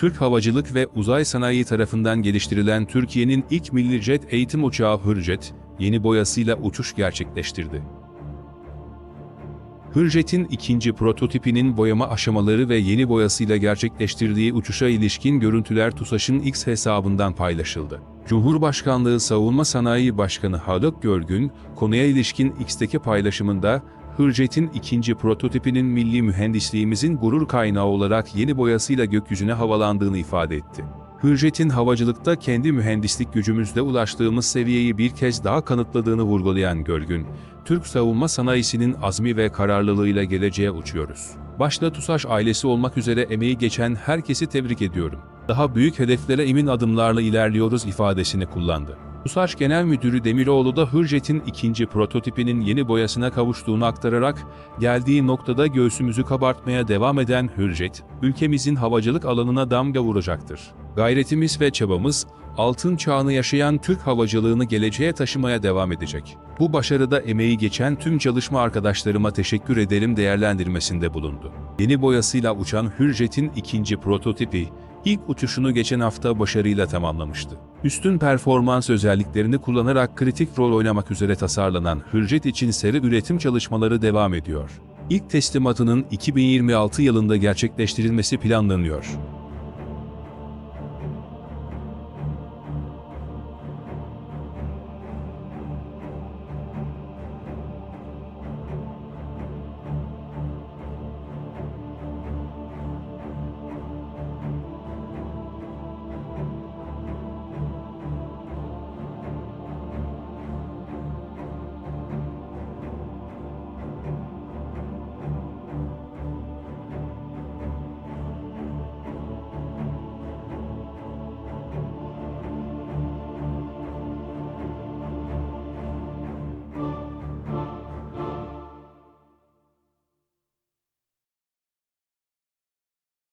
Türk Havacılık ve Uzay Sanayi tarafından geliştirilen Türkiye'nin ilk milli jet eğitim uçağı Hürjet, yeni boyasıyla uçuş gerçekleştirdi. Hürjet'in ikinci prototipinin boyama aşamaları ve yeni boyasıyla gerçekleştirdiği uçuşa ilişkin görüntüler TUSAŞ'ın X hesabından paylaşıldı. Cumhurbaşkanlığı Savunma Sanayi Başkanı Haluk Görgün, konuya ilişkin X'teki paylaşımında, Hürjet'in ikinci prototipinin milli mühendisliğimizin gurur kaynağı olarak yeni boyasıyla gökyüzüne havalandığını ifade etti. Hürjet'in havacılıkta kendi mühendislik gücümüzle ulaştığımız seviyeyi bir kez daha kanıtladığını vurgulayan Gölgün, Türk savunma sanayisinin azmi ve kararlılığıyla geleceğe uçuyoruz. Başta TUSAŞ ailesi olmak üzere emeği geçen herkesi tebrik ediyorum. Daha büyük hedeflere emin adımlarla ilerliyoruz ifadesini kullandı. TUSAŞ Genel Müdürü Demiroğlu da Hürjet'in ikinci prototipinin yeni boyasına kavuştuğunu aktararak, geldiği noktada göğsümüzü kabartmaya devam eden Hürjet, ülkemizin havacılık alanına damga vuracaktır. Gayretimiz ve çabamız, altın çağını yaşayan Türk havacılığını geleceğe taşımaya devam edecek. Bu başarıda emeği geçen tüm çalışma arkadaşlarıma teşekkür ederim değerlendirmesinde bulundu. Yeni boyasıyla uçan Hürjet'in ikinci prototipi, ilk uçuşunu geçen hafta başarıyla tamamlamıştı. Üstün performans özelliklerini kullanarak kritik rol oynamak üzere tasarlanan Hürjet için seri üretim çalışmaları devam ediyor. İlk teslimatının 2026 yılında gerçekleştirilmesi planlanıyor.